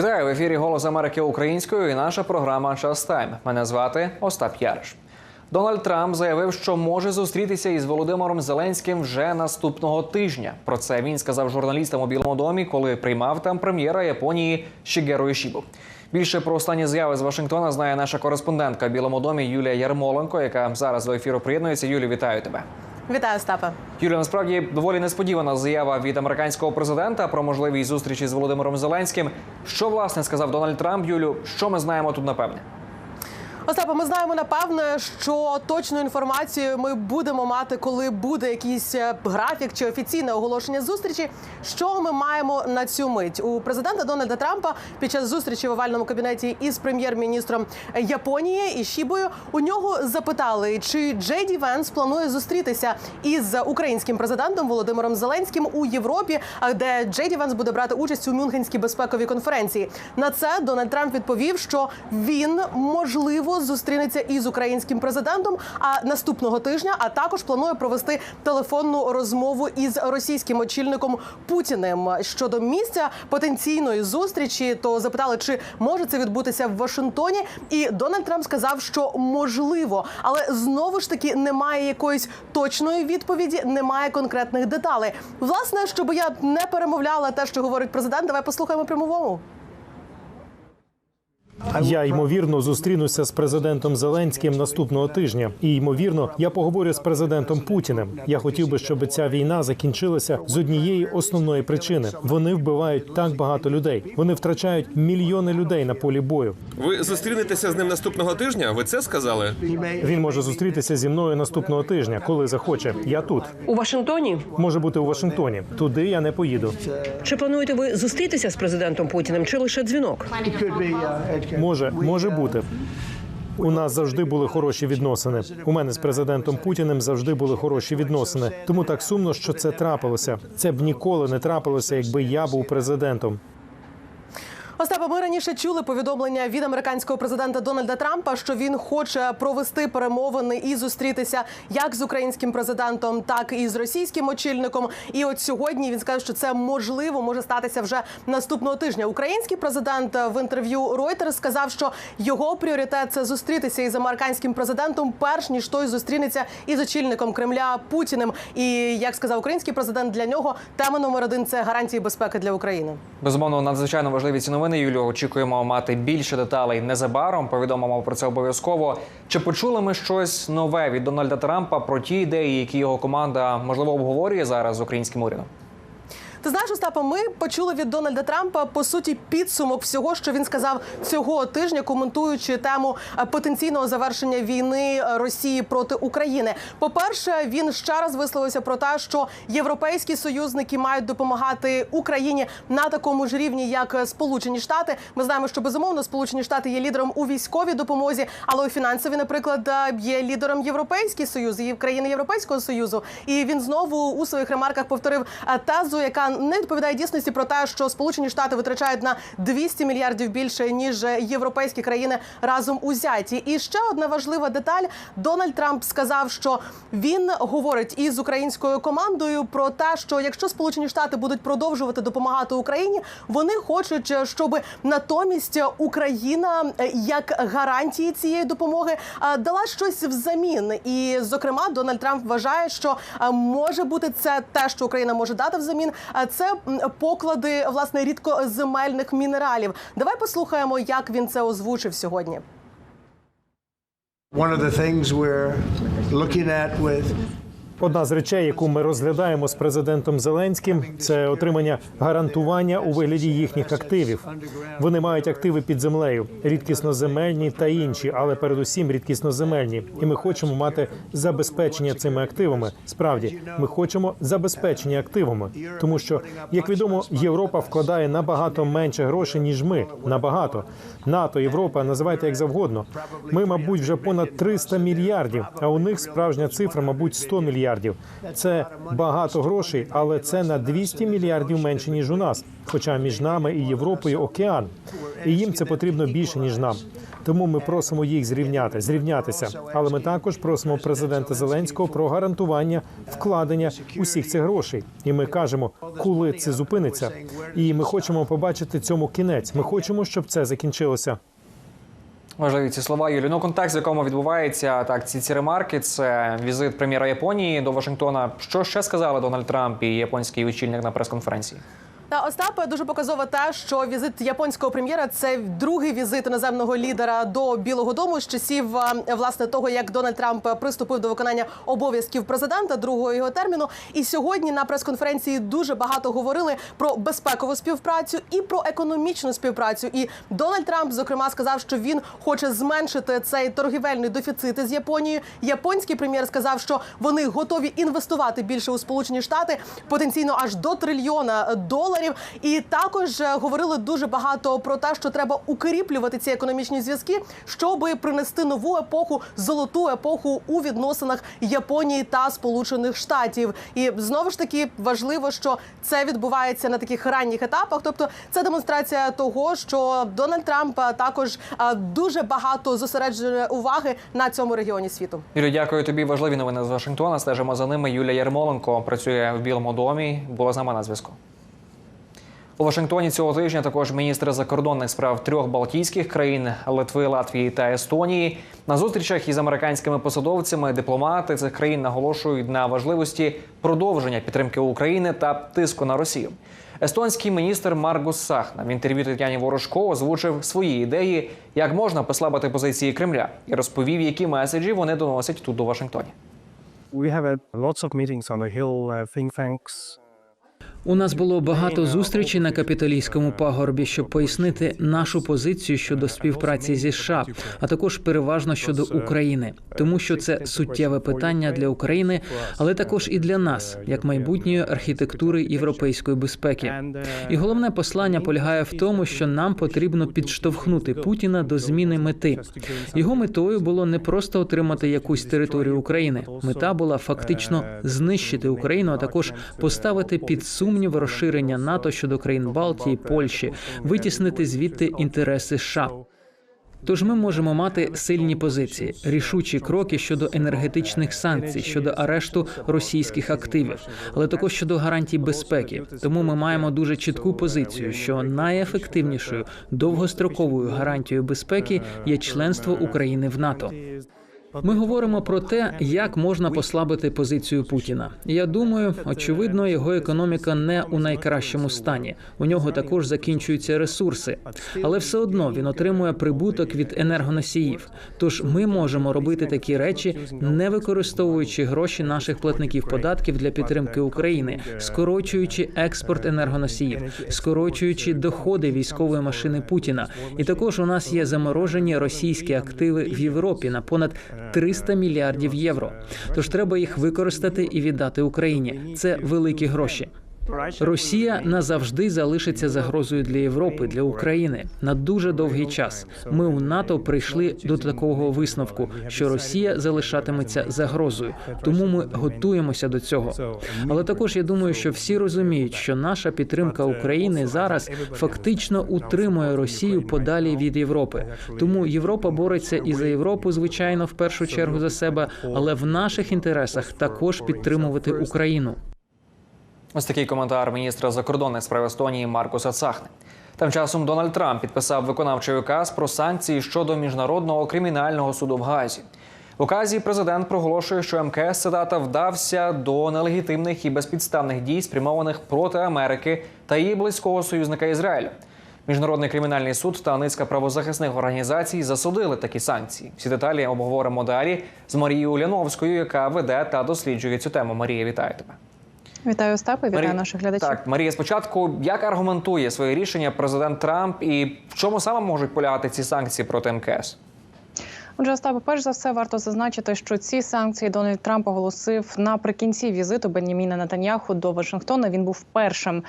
Вітаю в ефірі Голос Америки українською і наша програма Час Тайм. Мене звати Остап Яриш. Дональд Трамп заявив, що може зустрітися із Володимиром Зеленським вже наступного тижня. Про це він сказав журналістам у Білому домі, коли приймав там прем'єра Японії Шігеру Ішібу. Більше про останні заяви з Вашингтона знає наша кореспондентка в Білому домі Юлія Ярмоленко, яка зараз до ефіру приєднується. Юлі, вітаю тебе. Вітаю, Остапе. Юлія, насправді доволі несподівана заява від американського президента про можливі зустрічі з Володимиром Зеленським. Що власне сказав Дональд Трамп? Юлю, що ми знаємо тут напевне? Остапе, ми знаємо напевне, що точну інформацію ми будемо мати, коли буде якийсь е, графік чи офіційне оголошення зустрічі. Що ми маємо на цю мить у президента Дональда Трампа під час зустрічі в овальному кабінеті із прем'єр-міністром Японії і Шібою у нього запитали, чи Джей Ді Венс планує зустрітися із українським президентом Володимиром Зеленським у Європі, а де Джей Ді Венс буде брати участь у Мюнхенській безпековій конференції. На це Дональд Трамп відповів, що він можливо зустрінеться із українським президентом. А наступного тижня, а також планує провести телефонну розмову із російським очільником Путіним щодо місця потенційної зустрічі. То запитали, чи може це відбутися в Вашингтоні. І Дональд Трамп сказав, що можливо, але знову ж таки немає якоїсь точної відповіді, немає конкретних деталей. Власне, щоб я не перемовляла те, що говорить президент, давай послухаємо прямовому. Я ймовірно зустрінуся з президентом Зеленським наступного тижня. І ймовірно, я поговорю з президентом Путіним. Я хотів би, щоб ця війна закінчилася з однієї основної причини: вони вбивають так багато людей. Вони втрачають мільйони людей на полі бою. Ви зустрінетеся з ним наступного тижня? Ви це сказали? Він може зустрітися зі мною наступного тижня, коли захоче. Я тут У Вашингтоні може бути у Вашингтоні. Туди я не поїду. чи плануєте ви зустрітися з президентом Путіним, чи лише дзвінок? Може, може бути. У нас завжди були хороші відносини. У мене з президентом Путіним завжди були хороші відносини. Тому так сумно, що це трапилося. Це б ніколи не трапилося, якби я був президентом. Остапа, ми раніше чули повідомлення від американського президента Дональда Трампа, що він хоче провести перемовини і зустрітися як з українським президентом, так і з російським очільником. І от сьогодні він сказав, що це можливо може статися вже наступного тижня. Український президент в інтерв'ю Reuters сказав, що його пріоритет це зустрітися із американським президентом, перш ніж той зустрінеться із очільником Кремля Путіним. І як сказав український президент, для нього тема номер один це гарантії безпеки для України. Безумовно, надзвичайно важливі ці новини. Юлю, очікуємо мати більше деталей незабаром. Повідомимо про це обов'язково. Чи почули ми щось нове від Дональда Трампа про ті ідеї, які його команда можливо обговорює зараз з українським урядом? Ти знаєш, Остапа, ми почули від Дональда Трампа по суті підсумок всього, що він сказав цього тижня, коментуючи тему е, потенційного завершення війни е, Росії проти України. По-перше, він ще раз висловився про те, що європейські союзники мають допомагати Україні на такому ж рівні, як е, Сполучені Штати. Ми знаємо, що безумовно Сполучені Штати є лідером у військовій допомозі, але у фінансовій, наприклад, є лідером Європейський Союз і країни Європейського союзу. І він знову у своїх ремарках повторив тезу, яка не відповідає дійсності про те, що Сполучені Штати витрачають на 200 мільярдів більше ніж європейські країни разом узяті. І ще одна важлива деталь: Дональд Трамп сказав, що він говорить із українською командою про те, що якщо Сполучені Штати будуть продовжувати допомагати Україні, вони хочуть, щоб натомість Україна е, як гарантії цієї допомоги е, дала щось взамін. І зокрема, Дональд Трамп вважає, що е, може бути це те, що Україна може дати взамін. Це поклади власне рідкоземельних мінералів. Давай послухаємо, як він це озвучив сьогодні. One of the things we're looking at with Одна з речей, яку ми розглядаємо з президентом Зеленським, це отримання гарантування у вигляді їхніх активів. Вони мають активи під землею, рідкісноземельні та інші, але передусім рідкісноземельні. І ми хочемо мати забезпечення цими активами. Справді, ми хочемо забезпечення активами, тому що, як відомо, Європа вкладає набагато менше грошей ніж ми. Набагато НАТО, Європа, називайте як завгодно. Ми, мабуть, вже понад 300 мільярдів, а у них справжня цифра, мабуть, 100 мільярдів. Це багато грошей, але це на 200 мільярдів менше ніж у нас. Хоча між нами і Європою океан, і їм це потрібно більше ніж нам. Тому ми просимо їх зрівняти, зрівнятися. Але ми також просимо президента Зеленського про гарантування вкладення усіх цих грошей. І ми кажемо, коли це зупиниться. І ми хочемо побачити цьому кінець. Ми хочемо, щоб це закінчилося. Важливі ці слова Юлі. Ну, контекст, в якому відбувається так, ці, ці ремарки, це візит прем'єра Японії до Вашингтона. Що ще сказали Дональд Трамп і японський очільник на прес-конференції? Та Остапе дуже показово те, що візит японського прем'єра це другий візит іноземного лідера до Білого Дому з часів е, власне того, як Дональд Трамп приступив до виконання обов'язків президента другого його терміну. І сьогодні на прес-конференції дуже багато говорили про безпекову співпрацю і про економічну співпрацю. І Дональд Трамп, зокрема, сказав, що він хоче зменшити цей торгівельний дефіцит з Японією. Японський прем'єр сказав, що вони готові інвестувати більше у Сполучені Штати, потенційно аж до трильйона доларів. І також е, говорили дуже багато про те, що треба укріплювати ці економічні зв'язки, щоб принести нову епоху, золоту епоху у відносинах Японії та Сполучених Штатів. І знову ж таки важливо, що це відбувається на таких ранніх етапах. Тобто, це демонстрація того, що Дональд Трамп е, також е, дуже багато зосереджує уваги на цьому регіоні світу. Юлі, дякую тобі. Важливі новини з Вашингтона. Стежимо за ними. Юлія Ярмоленко працює в Білому домі. Була з нами на зв'язку. У Вашингтоні цього тижня також міністри закордонних справ трьох Балтійських країн Литви, Латвії та Естонії на зустрічах із американськими посадовцями дипломати цих країн наголошують на важливості продовження підтримки України та тиску на Росію. Естонський міністр Маргус Сахна в інтерв'ю Тетяні Ворожко озвучив свої ідеї, як можна послабити позиції Кремля, і розповів, які меседжі вони доносять тут до Вашингтоні. We have lots of meetings on the Hill, uh, think tanks. У нас було багато зустрічей на капітолійському пагорбі, щоб пояснити нашу позицію щодо співпраці зі США, а також переважно щодо України, тому що це суттєве питання для України, але також і для нас, як майбутньої архітектури європейської безпеки. І головне послання полягає в тому, що нам потрібно підштовхнути Путіна до зміни мети. Його метою було не просто отримати якусь територію України. Мета була фактично знищити Україну, а також поставити під сумнів розширення НАТО щодо країн Балтії, Польщі, витіснити звідти інтереси США. Тож ми можемо мати сильні позиції, рішучі кроки щодо енергетичних санкцій, щодо арешту російських активів, але також щодо гарантій безпеки. Тому ми маємо дуже чітку позицію, що найефективнішою довгостроковою гарантією безпеки є членство України в НАТО. Ми говоримо про те, як можна послабити позицію Путіна. Я думаю, очевидно, його економіка не у найкращому стані. У нього також закінчуються ресурси, але все одно він отримує прибуток від енергоносіїв. Тож ми можемо робити такі речі, не використовуючи гроші наших платників податків для підтримки України, скорочуючи експорт енергоносіїв, скорочуючи доходи військової машини Путіна. І також у нас є заморожені російські активи в Європі на понад 300 мільярдів євро. Тож треба їх використати і віддати Україні. Це великі гроші. Росія назавжди залишиться загрозою для Європи, для України на дуже довгий час. Ми у НАТО прийшли до такого висновку, що Росія залишатиметься загрозою, тому ми готуємося до цього. Але також я думаю, що всі розуміють, що наша підтримка України зараз фактично утримує Росію подалі від Європи. Тому Європа бореться і за Європу, звичайно, в першу чергу за себе, але в наших інтересах також підтримувати Україну. Ось такий коментар міністра закордонних справ Естонії Маркуса Цахни. Тим часом Дональд Трамп підписав виконавчий указ про санкції щодо міжнародного кримінального суду в Газі. В указі президент проголошує, що МКС цитата вдався до нелегітимних і безпідставних дій, спрямованих проти Америки та її близького союзника Ізраїлю. Міжнародний кримінальний суд та низка правозахисних організацій засудили такі санкції. Всі деталі обговоримо далі з Марією Уляновською, яка веде та досліджує цю тему. Марія, вітаю тебе. Вітаю Остапи, вітаю Марі- наших глядачів. Так, Марія, спочатку як аргументує своє рішення президент Трамп і в чому саме можуть полягати ці санкції проти МКС? Отже, Остапе, перш за все, варто зазначити, що ці санкції Дональд Трамп оголосив наприкінці візиту Бенjamіна Нетаньяху до Вашингтона. Він був першим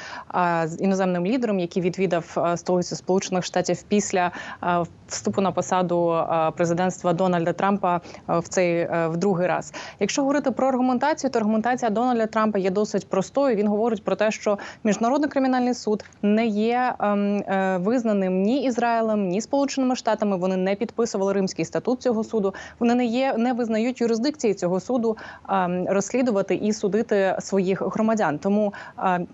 іноземним лідером, який відвідав столицю Сполучених Штатів після вступу на посаду президентства Дональда Трампа в цей в другий раз. Якщо говорити про аргументацію, то аргументація Дональда Трампа є досить простою. Він говорить про те, що міжнародний кримінальний суд не є ем, е, визнаним ні Ізраїлем, ні Сполученими Штатами. Вони не підписували римський статут цього суду. Вони не є, не визнають юрисдикції цього суду розслідувати і судити своїх громадян. Тому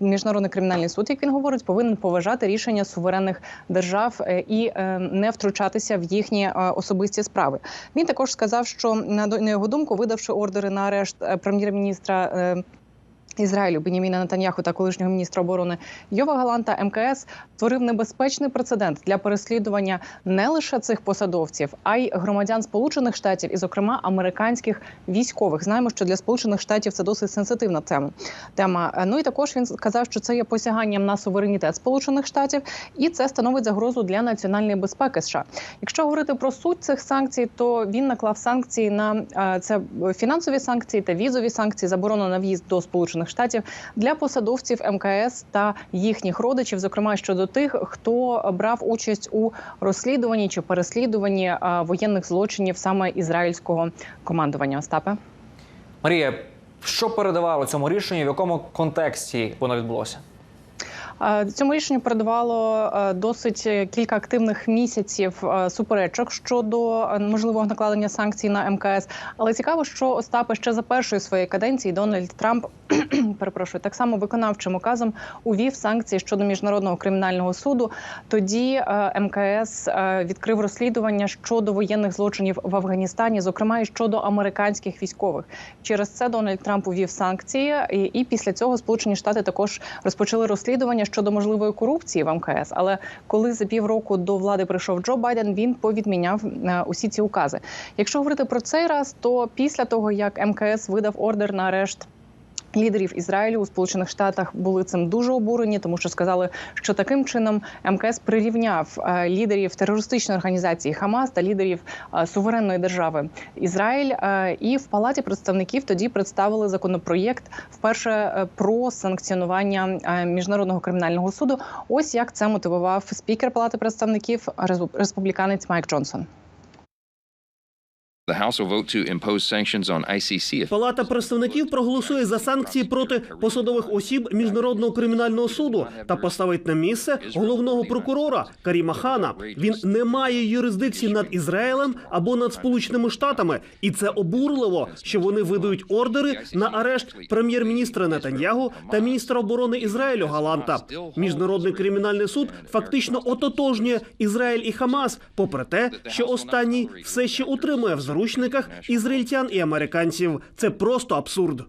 міжнародний кримінальний суд, як він говорить, повинен поважати рішення суверенних держав е, і е, не втручатися в їхні е, особисті справи. Він також сказав, що на його думку, видавши ордери на арешт прем'єр-міністра. Ізраїлю Беніміна Натаньяху та колишнього міністра оборони Йова Галанта МКС створив небезпечний прецедент для переслідування не лише цих посадовців, а й громадян Сполучених Штатів, і, зокрема, американських військових. Знаємо, що для Сполучених Штатів це досить сенситивна тема. Тема. Ну і також він сказав, що це є посяганням на суверенітет Сполучених Штатів, і це становить загрозу для національної безпеки США. Якщо говорити про суть цих санкцій, то він наклав санкції на е, це фінансові санкції та візові санкції, заборона на в'їзд до Сполучених Штатів для посадовців МКС та їхніх родичів, зокрема щодо тих, хто брав участь у розслідуванні чи переслідуванні е, воєнних злочинів саме ізраїльського командування. Остапе. Марія, що передавало цьому рішенню, в якому контексті воно відбулося? Е, Цьому рішенню передавало е, досить кілька активних місяців е, суперечок щодо можливого накладення санкцій на МКС. Але цікаво, що Остапе ще за першої своєї каденції Дональд Трамп перепрошую так само виконавчим указом увів санкції щодо міжнародного кримінального суду. Тоді МКС відкрив розслідування щодо воєнних злочинів в Афганістані, зокрема і щодо американських військових. Через це Дональд Трамп увів санкції, і після цього Сполучені Штати також розпочали розслідування щодо можливої корупції в МКС. Але коли за півроку до влади прийшов Джо Байден, він повідміняв е, усі ці укази. Якщо говорити про цей раз, то після того як МКС видав ордер на арешт. Лідерів Ізраїлю у Сполучених Штатах були цим дуже обурені, тому що сказали, що таким чином МКС прирівняв е, лідерів терористичної організації Хамас та лідерів е, суверенної держави Ізраїль. Е, І в палаті представників тоді представили законопроєкт вперше про санкціонування міжнародного кримінального суду. Ось як це мотивував спікер Палати представників республіканець Майк Джонсон. Палата представників проголосує за санкції проти посадових осіб міжнародного кримінального суду та поставить на місце головного прокурора Каріма Хана. Він не має юрисдикції над Ізраїлем або над Сполученими Штатами, і це обурливо, що вони видають ордери на арешт прем'єр-міністра Нетаньягу та міністра оборони Ізраїлю Галанта. Міжнародний кримінальний суд фактично ототожнює Ізраїль і Хамас, попри те, що останній все ще утримує в заручниках ізраїльтян і американців. Це просто абсурд.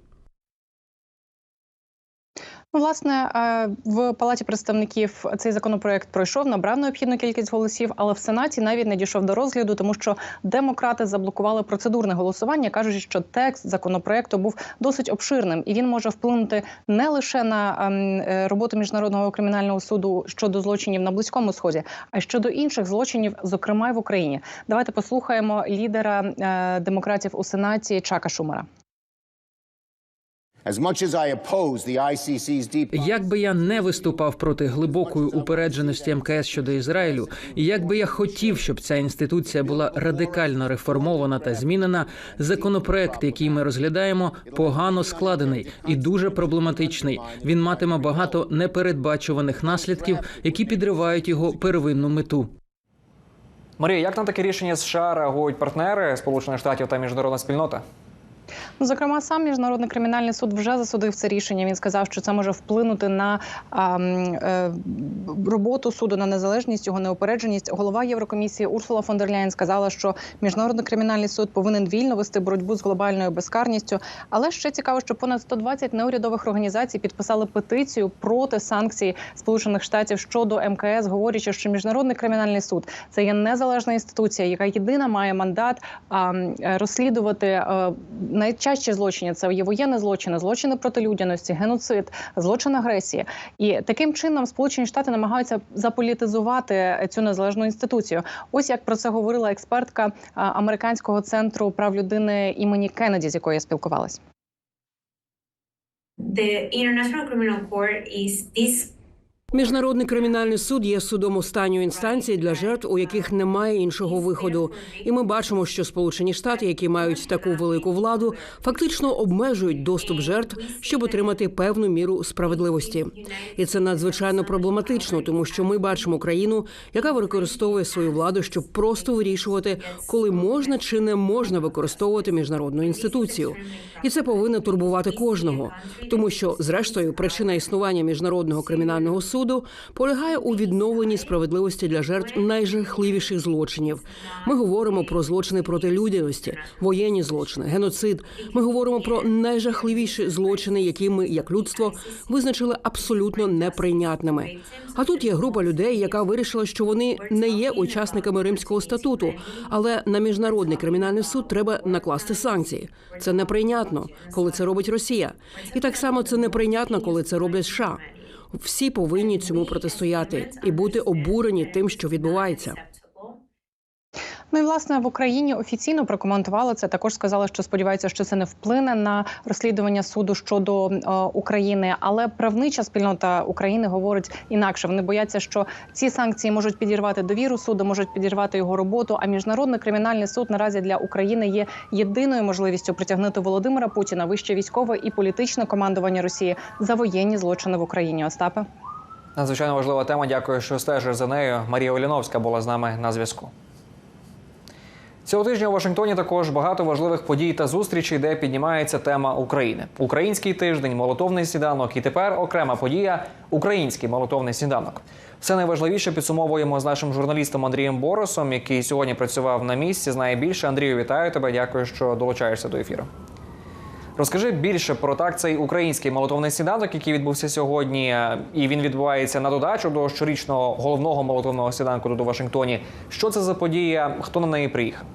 Ну, власне, е, в палаті представників цей законопроект пройшов, набрав необхідну кількість голосів, але в сенаті навіть не дійшов до розгляду, тому що демократи заблокували процедурне голосування, кажучи, що текст законопроекту був досить обширним і він може вплинути не лише на ем, е, роботу міжнародного кримінального суду щодо злочинів на близькому сході, а й щодо інших злочинів, зокрема й в Україні. Давайте послухаємо лідера е, демократів у сенаті Чака Шумера. Як би я не виступав проти глибокої упередженості МКС щодо Ізраїлю, і як би я хотів, щоб ця інституція була радикально реформована та змінена, законопроект, який ми розглядаємо, погано складений і дуже проблематичний. Він матиме багато непередбачуваних наслідків, які підривають його первинну мету. Марія, як на таке рішення США реагують партнери Сполучених Штатів та міжнародна спільнота? Ну, зокрема, сам міжнародний кримінальний суд вже засудив це рішення. Він сказав, що це може вплинути на а, е, роботу суду, на незалежність, його неупередженість. Голова Єврокомісії Урсула фон дер Ляєн сказала, що міжнародний кримінальний суд повинен вільно вести боротьбу з глобальною безкарністю. Але ще цікаво, що понад 120 неурядових організацій підписали петицію проти санкцій Сполучених Штатів щодо МКС, говорячи, що міжнародний кримінальний суд це є незалежна інституція, яка єдина має мандат а, е, розслідувати е, найчастіші злочини це є воєнні злочини, злочини проти людяності, геноцид, злочин агресії. І таким чином Сполучені Штати намагаються заполітизувати цю незалежну інституцію. Ось як про це говорила експертка американського центру прав людини імені Кеннеді, з якою я спілкувалась. The International Criminal Court is this Міжнародний кримінальний суд є судом останньої інстанції для жертв, у яких немає іншого виходу. І ми бачимо, що Сполучені Штати, які мають таку велику владу, фактично обмежують доступ жертв, щоб отримати певну міру справедливості. І це надзвичайно проблематично, тому що ми бачимо країну, яка використовує свою владу, щоб просто вирішувати, коли можна чи не можна використовувати міжнародну інституцію. І це повинно турбувати кожного, тому що, зрештою, причина існування міжнародного кримінального суду полягає у відновленні справедливості для жертв найжахливіших злочинів. Ми говоримо про злочини проти людяності, воєнні злочини, геноцид. Ми говоримо про найжахливіші злочини, які ми, як людство, визначили абсолютно неприйнятними. А тут є група людей, яка вирішила, що вони не є учасниками Римського статуту, але на міжнародний кримінальний суд треба накласти санкції. Це неприйнятно, коли це робить Росія, і так само це неприйнятно, коли це роблять США. Всі повинні цьому протистояти і бути обурені тим, що відбувається. Ну і власне в Україні офіційно прокоментували це. Також сказали, що сподіваються, що це не вплине на розслідування суду щодо е, України. Але правнича спільнота України говорить інакше. Вони бояться, що ці санкції можуть підірвати довіру суду, можуть підірвати його роботу. А міжнародний кримінальний суд наразі для України є єдиною можливістю притягнути Володимира Путіна, вище військове і політичне командування Росії за воєнні злочини в Україні. Остапе. Надзвичайно важлива тема. Дякую, що стежиш за нею. Марія Оліновська була з нами на зв'язку. Цього тижня у Вашингтоні також багато важливих подій та зустрічей, де піднімається тема України. Український тиждень, молотовний сніданок, і тепер окрема подія український молотовний сніданок. Все найважливіше підсумовуємо з нашим журналістом Андрієм Боросом, який сьогодні працював на місці. Знає більше. Андрію, вітаю тебе. Дякую, що долучаєшся до ефіру. Розкажи більше про так цей український молотовний сніданок, який відбувся сьогодні, і він відбувається на додачу до щорічного головного молотовного сніданку тут у Вашингтоні. Що це за подія? Хто на неї приїхав?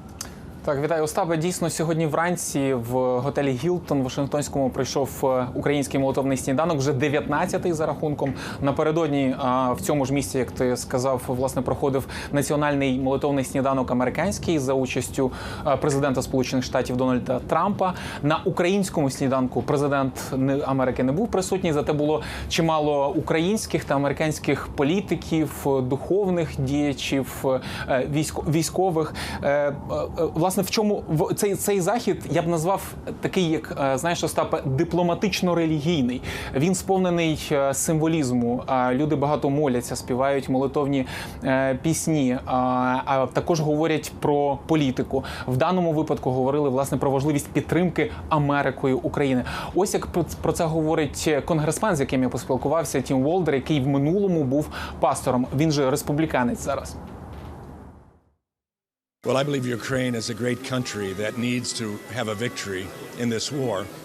Так, вітаю Остапе. Дійсно, сьогодні вранці в готелі Гілтон в Вашингтонському прийшов е, український молотовний сніданок, вже 19-й за рахунком. Напередодні в цьому ж місці, як ти сказав, власне проходив національний молотовний сніданок американський за участю е, президента Сполучених Штатів Дональда Трампа. На українському сніданку президент Америки не був присутній, зате було чимало українських та американських політиків, е, духовних діячів, е, військових. Е, е, е, Власне, в чому в цей, цей захід я б назвав такий, як е, знаєш, Остапе, дипломатично-релігійний. Він сповнений е, символізму. Люди багато моляться, співають молитовні е, пісні, а також говорять про політику. В даному випадку говорили власне про важливість підтримки Америкою України. Ось як про це говорить конгресмен, з яким я поспілкувався, Тім Волдер, який в минулому був пастором. Він же республіканець зараз.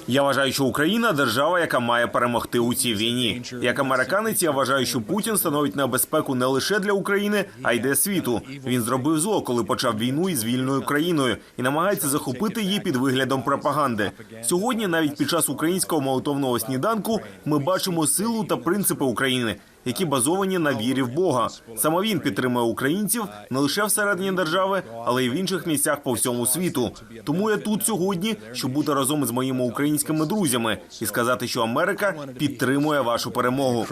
Я вважаю, що Україна держава, яка має перемогти у цій війні. Як американець, я вважаю, що Путін становить небезпеку не лише для України, а й для світу. Він зробив зло, коли почав війну із вільною країною і намагається захопити її під виглядом пропаганди. Сьогодні, навіть під час українського молотовного сніданку, ми бачимо силу та принципи України. Які базовані на вірі в Бога. Саме він підтримує українців не лише всередині держави, але й в інших місцях по всьому світу. Тому я тут сьогодні, щоб бути разом з моїми українськими друзями і сказати, що Америка підтримує вашу перемогу.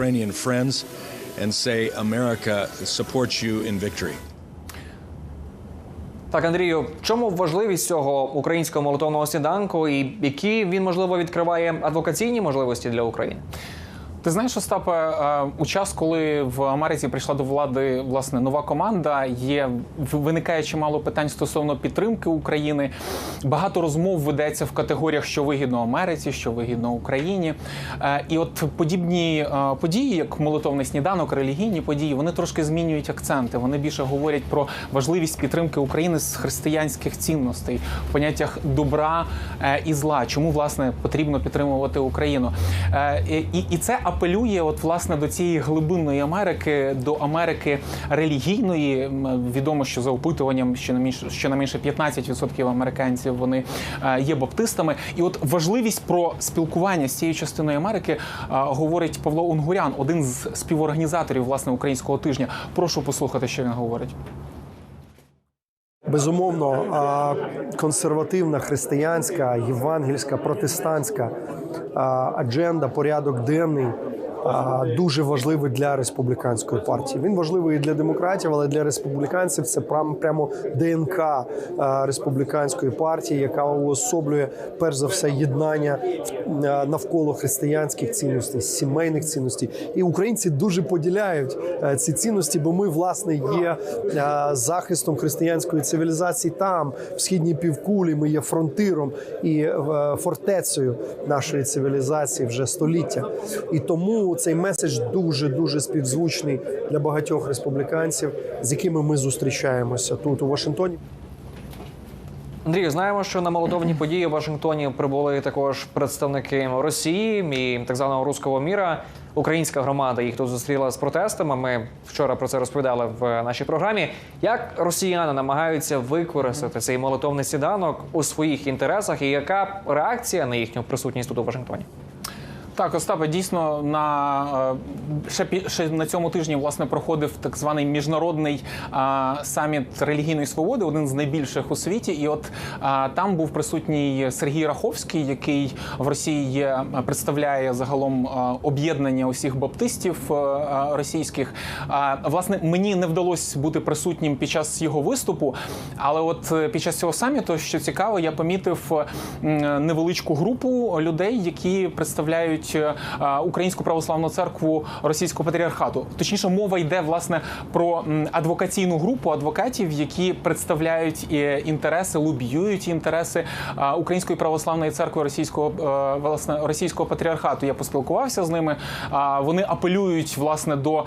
Так, Андрію, в чому важливість цього українського молотовного сніданку, і які він можливо відкриває адвокаційні можливості для України? Ти знаєш, Остапе, е, у час, коли в Америці прийшла до влади власне нова команда, є виникає чимало питань стосовно підтримки України. Багато розмов ведеться в категоріях, що вигідно Америці, що вигідно Україні. Е, І от подібні е, події, як молитовний сніданок, релігійні події, вони трошки змінюють акценти. Вони більше говорять про важливість підтримки України з християнських цінностей, в поняттях добра і зла. Чому власне потрібно підтримувати Україну? І це апелює, от власне до цієї глибинної Америки, до Америки релігійної. Відомо, що за опитуванням щонайменше щонайменше 15% американців вони е, є баптистами. І от важливість про спілкування з цією частиною Америки е, говорить Павло Унгурян, один з співорганізаторів власне українського тижня. Прошу послухати, що він говорить. Безумовно, консервативна християнська, євангельська, протестантська адженда, порядок денний дуже важливий для республіканської партії. Він важливий і для демократів, але для республіканців це прям прямо ДНК республіканської партії, яка уособлює перш за все єднання навколо християнських цінностей, сімейних цінностей. І українці дуже поділяють е, ці цінності, бо ми власне є е, захистом християнської цивілізації там, в східній півкулі. Ми є фронтиром і е, фортецею нашої цивілізації вже століття. І тому цей меседж дуже дуже співзвучний для багатьох республіканців, з якими ми зустрічаємося тут у Вашингтоні. Андрію, знаємо, що на молодовні події в Вашингтоні прибули також представники Росії і так званого руського міра. Українська громада їх тут зустріла з протестами. Ми вчора про це розповідали в нашій програмі. Як росіяни намагаються використати цей молитовний сніданок у своїх інтересах, і яка реакція на їхню присутність тут у Вашингтоні? Так, Остапе, дійсно на е, ще ще на цьому тижні власне проходив так званий міжнародний а, саміт релігійної свободи, один з найбільших у світі. І от а, там був присутній Сергій Раховський, який в Росії є, представляє загалом об'єднання усіх баптистів е, а, російських. А, власне, мені не вдалося бути присутнім під час його виступу, але от е, під час цього саміту, що цікаво, я помітив невеличку групу людей, які представляють е, Українську православну церкву Російського патріархату. Точніше, мова йде власне про адвокаційну групу адвокатів, які представляють е, інтереси, лобіюють інтереси е, Української православної церкви Російського власне російського патріархату. Я поспілкувався з ними. Вони апелюють власне до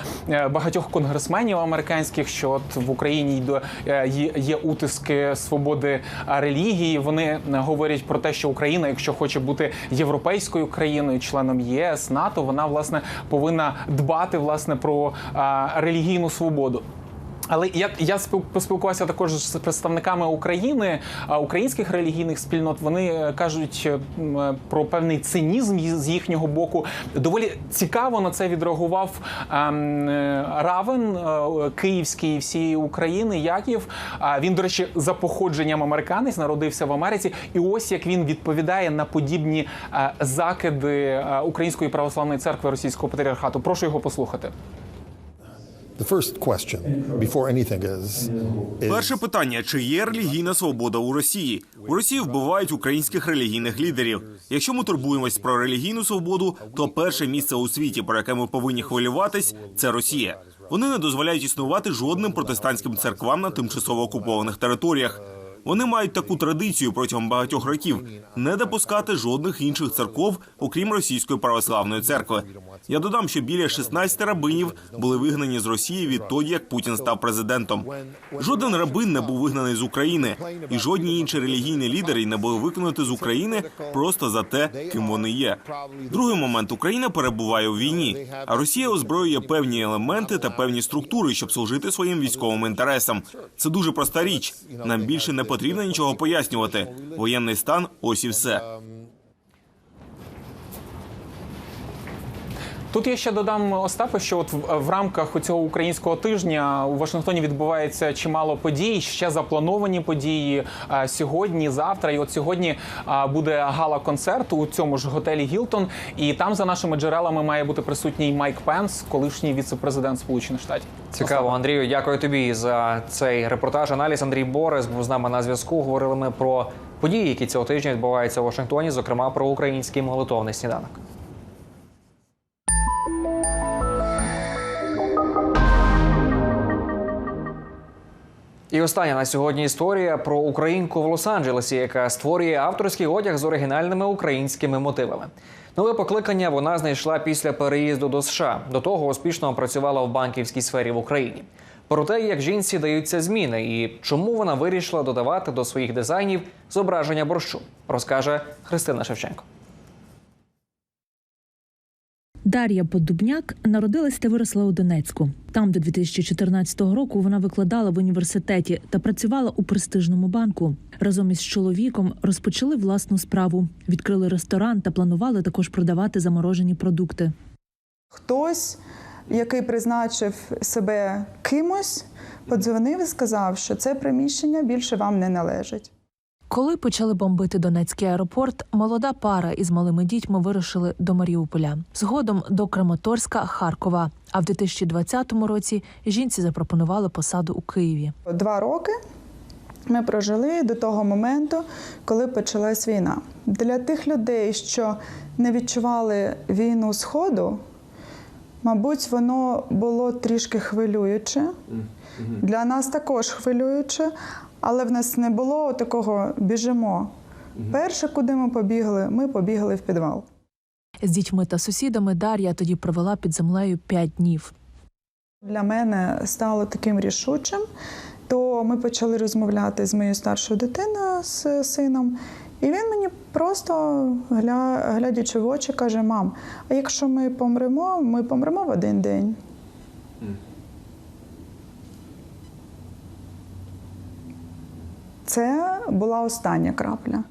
багатьох конгресменів американських, що от в Україні є- утиски свободи релігії. Вони говорять про те, що Україна, якщо хоче бути європейською країною, членом ЄС, НАТО, вона власне повинна дбати власне про релігійну свободу. Але я, я поспілкувався також з представниками України, українських релігійних спільнот. Вони е, кажуть е, е, про певний цинізм з їхнього боку. Доволі цікаво на це відреагував ем, Равен Київський всієї України. Яків. Він, до речі, за походженням американець народився в Америці. І ось як він відповідає на подібні закиди Української православної церкви Російського патріархату. Прошу його послухати. The first question, before anything, is, is Перше питання: чи є релігійна свобода у Росії? У Росії вбивають українських релігійних лідерів. Якщо ми турбуємось про релігійну свободу, то перше місце у світі, про яке ми повинні хвилюватись, це Росія. Вони не дозволяють існувати жодним протестантським церквам на тимчасово окупованих територіях. Вони мають таку традицію протягом багатьох років не допускати жодних інших церков, окрім російської православної церкви. Я додам, що біля 16 рабинів були вигнані з Росії відтоді, як Путін став президентом. Жоден рабин не був вигнаний з України, і жодні інші релігійні лідери не були викинуті з України просто за те, ким вони є. Другий момент Україна перебуває у війні, а Росія озброює певні елементи та певні структури, щоб служити своїм військовим інтересам. Це дуже проста річ. Нам більше не потрібно нічого пояснювати. Воєнний стан ось і все. Тут я ще додам Остапе, що от в, рамках цього українського тижня у Вашингтоні відбувається чимало подій. Ще заплановані події а, сьогодні, завтра. І от сьогодні а, буде гала-концерт у цьому ж готелі Гілтон. І там, за нашими джерелами, має бути присутній Майк Пенс, колишній віце-президент Сполучених Штатів. Цікаво, Андрію. Дякую тобі за цей репортаж. Аналіз Андрій Борис був з нами на зв'язку. Говорили ми про події, які цього тижня відбуваються у Вашингтоні, зокрема про український молитовний сніданок. І остання на сьогодні історія про українку в Лос-Анджелесі, яка створює авторський одяг з оригінальними українськими мотивами. Нове покликання вона знайшла після переїзду до США. До того успішно працювала в банківській сфері в Україні. Про те, як жінці даються зміни і чому вона вирішила додавати до своїх дизайнів зображення борщу, розкаже Христина Шевченко. Дар'я Поддубняк народилась та виросла у Донецьку. Там до 2014 року вона викладала в університеті та працювала у престижному банку. Разом із чоловіком розпочали власну справу, відкрили ресторан та планували також продавати заморожені продукти. Хтось, який призначив себе кимось, подзвонив і сказав, що це приміщення більше вам не належить. Коли почали бомбити Донецький аеропорт, молода пара із малими дітьми вирушили до Маріуполя, згодом до Краматорська, Харкова. А в 2020 році жінці запропонували посаду у Києві. Два роки ми прожили до того моменту, коли почалась війна. Для тих людей, що не відчували війну Сходу, мабуть, воно було трішки хвилююче. Для нас також хвилююче, але в нас не було такого біжимо. Перше, куди ми побігли, ми побігли в підвал. З дітьми та сусідами Дар'я тоді провела під землею п'ять днів. Для мене стало таким рішучим, то ми почали розмовляти з моєю старшою дитиною з сином. І він мені просто, гля, глядячи в очі, каже: Мам, а якщо ми помремо, ми помремо в один день. Це була остання крапля.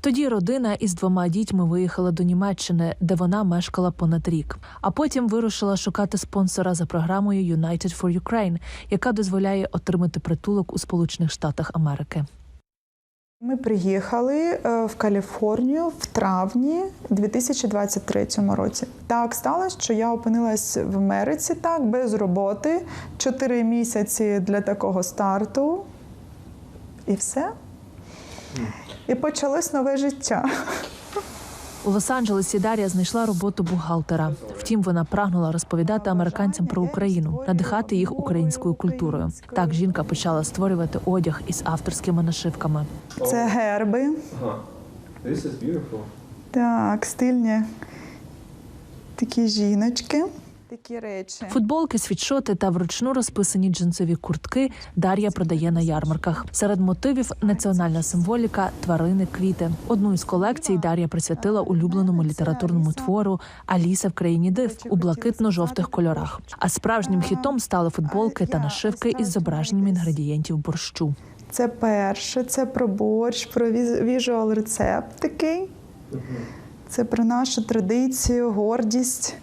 Тоді родина із двома дітьми виїхала до Німеччини, де вона мешкала понад рік. А потім вирушила шукати спонсора за програмою United for Ukraine, яка дозволяє отримати притулок у Сполучених Штатах Америки. Ми приїхали е, в Каліфорнію в травні 2023 році. Так сталося, що я опинилась в Америці так без роботи, чотири місяці для такого старту, і все. І почалось нове життя. У Лос-Анджелесі Дар'я знайшла роботу бухгалтера. Втім, вона прагнула розповідати американцям про Україну, надихати їх українською культурою. Так жінка почала створювати одяг із авторськими нашивками. Це герби. Так, стильні такі жіночки. Такі речі. Футболки, світшоти та вручну розписані джинсові куртки Дар'я продає на ярмарках. Серед мотивів національна символіка, тварини, квіти. Одну із колекцій Дар'я присвятила улюбленому літературному твору Аліса в країні див у блакитно-жовтих кольорах. А справжнім хітом стали футболки та нашивки із зображенням інгредієнтів борщу. Це перше, це про борщ, про віжуал рецепт такий. Це про нашу традицію, гордість.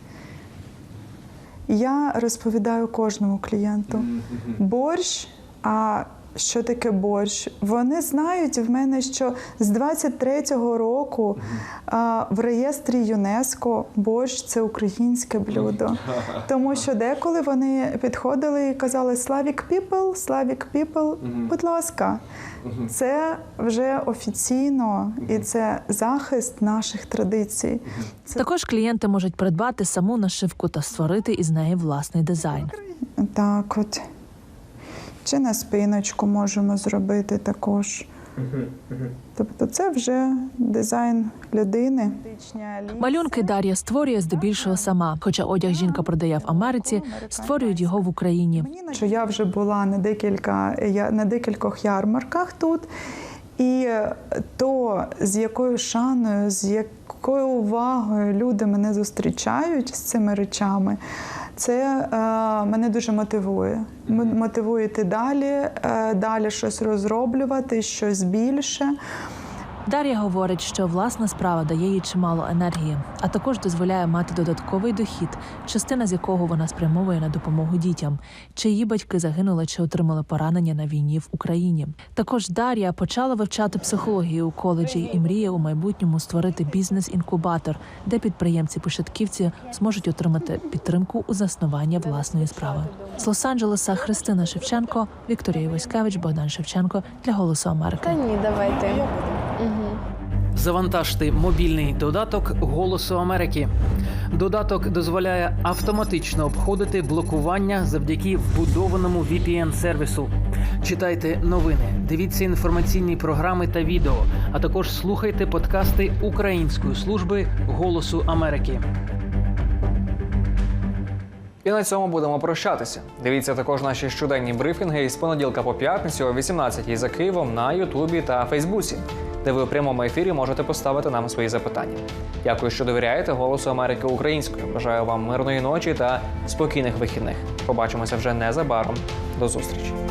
Я розповідаю кожному клієнту. Борщ, а що таке борщ? Вони знають в мене, що з 23-го року а, в реєстрі ЮНЕСКО борщ це українське блюдо. Тому що деколи вони підходили і казали Slavic people, Slavic people, будь ласка. Це вже офіційно і це захист наших традицій. Також клієнти можуть придбати саму нашивку та створити із неї власний дизайн. Так, от. Чи на спиночку можемо зробити також. Тобто це вже дизайн людини. Малюнки Дар'я створює здебільшого сама. Хоча одяг жінка продає в Америці, створюють його в Україні. Що я вже була на декілька я на декількох ярмарках тут, і то з якою шаною, з якою увагою люди мене зустрічають з цими речами. Це е, мене дуже мотивує. Мотивує йти далі, е, далі щось розроблювати, щось більше. Дар'я говорить, що власна справа дає їй чимало енергії, а також дозволяє мати додатковий дохід, частина з якого вона спрямовує на допомогу дітям, чиї батьки загинули чи отримали поранення на війні в Україні. Також Дар'я почала вивчати психологію у коледжі і мріє у майбутньому створити бізнес-інкубатор, де підприємці-початківці зможуть отримати підтримку у заснування власної справи. З Лос-Анджелеса Христина Шевченко, Вікторія Воськевич, Богдан Шевченко для Голосу Америки. ні, давайте. Завантажте мобільний додаток Голосу Америки. Додаток дозволяє автоматично обходити блокування завдяки вбудованому VPN-сервісу. Читайте новини, дивіться інформаційні програми та відео, а також слухайте подкасти Української служби Голосу Америки. І на цьому будемо прощатися. Дивіться також наші щоденні брифінги із понеділка по п'ятницю о 18 за Києвом на Ютубі та Фейсбуці. Де ви у прямому ефірі можете поставити нам свої запитання. Дякую, що довіряєте Голосу Америки українською. Бажаю вам мирної ночі та спокійних вихідних. Побачимося вже незабаром. До зустрічі.